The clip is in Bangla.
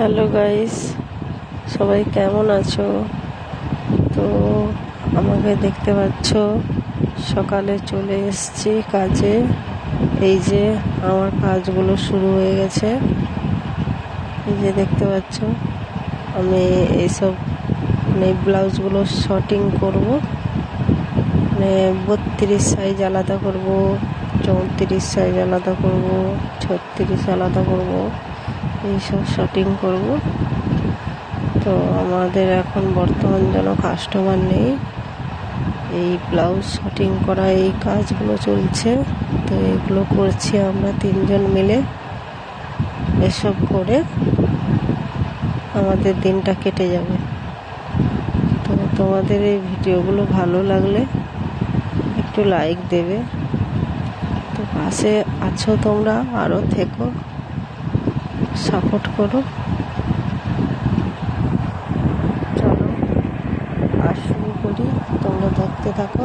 হ্যালো গাইস সবাই কেমন আছো? তো আমাকে দেখতে পাচ্ছ, সকালে চলে এসছি কাজে। এই যে আমার কাজগুলো শুরু হয়ে গেছে। এই যে দেখতে পাচ্ছ, আমি এইসব মানে ব্লাউজগুলো শর্টিং করব। মানে বত্রিশ সাইজ আলাদা করব, চৌত্রিশ সাইজ আলাদা করব, ছত্রিশ আলাদা করব। এইসব শটিং করব। তো আমাদের এখন বর্তমান যেন কাস্টমার নেই, এই ব্লাউজ শটিং করা, এই কাজগুলো চলছে। তো এগুলো করছি আমরা তিনজন মিলে। এসব করে আমাদের দিনটা কেটে যাবে। তো তোমাদের এই ভিডিওগুলো ভালো লাগলে একটু লাইক দেবে। তো পাশে আছো তোমরা আরও থেকো। সাপোর্ট করো। চলো আর শুরু করি। তোমরা দেখতে থাকো।